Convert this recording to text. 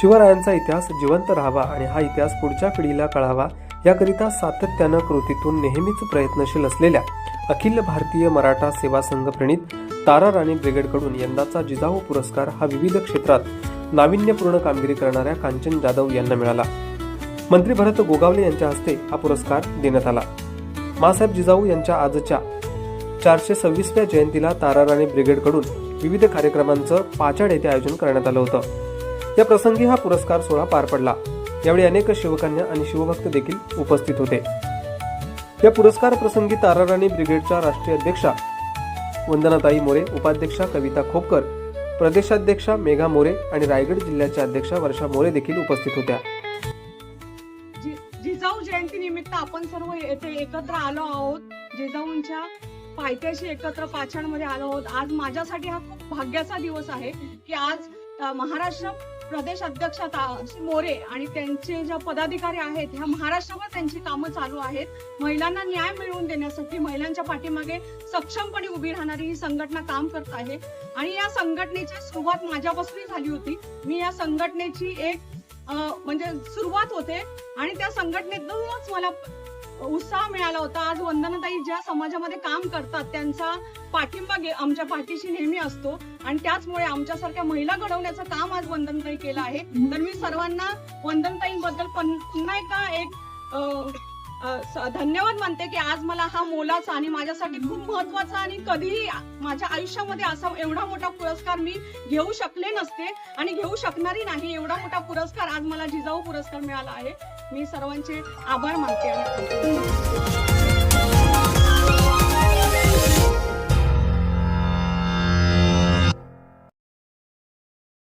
शिवरायांचा इतिहास जिवंत राहावा आणि हा इतिहास पुढच्या पिढीला कळावा याकरिता सातत्यानं कृतीतून नेहमीच प्रयत्नशील असलेल्या अखिल भारतीय मराठा सेवा संघ प्रणित तारा राणी ब्रिगेडकडून यंदाचा जिजाऊ पुरस्कार हा विविध क्षेत्रात नाविन्यपूर्ण कामगिरी करणाऱ्या कांचन जाधव यांना मिळाला. मंत्री भरत गोगावले यांच्या हस्ते हा पुरस्कार देण्यात आला. मासाहेब जिजाऊ यांच्या आजच्या चारशे सव्वीसव्या जयंतीला ताराराणी ब्रिगेडकडून विविध कार्यक्रमांचं पाचाड येथे आयोजन करण्यात आलं होतं. या प्रसंगी हा पुरस्कार सोहळा पार पडला. यावेळी अनेक शिवकन्या आणि शिवभक्त देखील उपस्थित होते. या पुरस्कार प्रसंगी ताराराणी ब्रिगेडच्या राष्ट्रीय अध्यक्षा वंदनाताई मोरे उपाध्यक्षा कविता खोपकर प्रदेशाध्यक्षा मेघा मोरे आणि रायगड जिल्ह्याच्या अध्यक्षा वर्षा मोरे देखील उपस्थित होत्या. जिजाऊ जयंती निमित्त आपण सर्व येथे एकत्र आलो आहोत. जिजाऊंच्या पायथ्याशी एकत्र पाछाणमध्ये आलो आहोत. आज माझ्यासाठी हा खूप भाग्याचा दिवस आहे की आज महाराष्ट्र प्रदेश अध्यक्ष मोरे आणि त्यांचे ज्या पदाधिकारी आहेत ह्या महाराष्ट्रावर त्यांची कामं चालू आहेत. महिलांना न्याय मिळवून देण्यासाठी महिलांच्या पाठीमागे सक्षमपणे उभी राहणारी ही संघटना काम करत आहे. आणि या संघटनेची सुरुवात माझ्यापासून झाली होती. मी या संघटनेची एक म्हणजे सुरुवात होते आणि त्या संघटनेतूनच मला उत्साह मिळाला होता. आज वंदनाताई ज्या समाजामध्ये काम करतात त्यांचा पाठिंबा घे- आमच्या पाठीशी नेहमी असतो. आणि त्याचमुळे आमच्यासारख्या महिला घडवण्याचं काम आज वंदनताई केलं आहे. तर मी सर्वांना वंदनताईंबद्दल पुन्हा एका एक धन्यवाद मानते की आज मला हा मोलाचा आणि माझ्यासाठी खूप महत्त्वाचा आणि कधीही माझ्या आयुष्यामध्ये असा एवढा मोठा पुरस्कार मी घेऊ शकले नसते आणि घेऊ शकणारी नाही. एवढा मोठा पुरस्कार आज मला जिजाऊ पुरस्कार मिळाला आहे. मी सर्वांचे आभार मानते आणि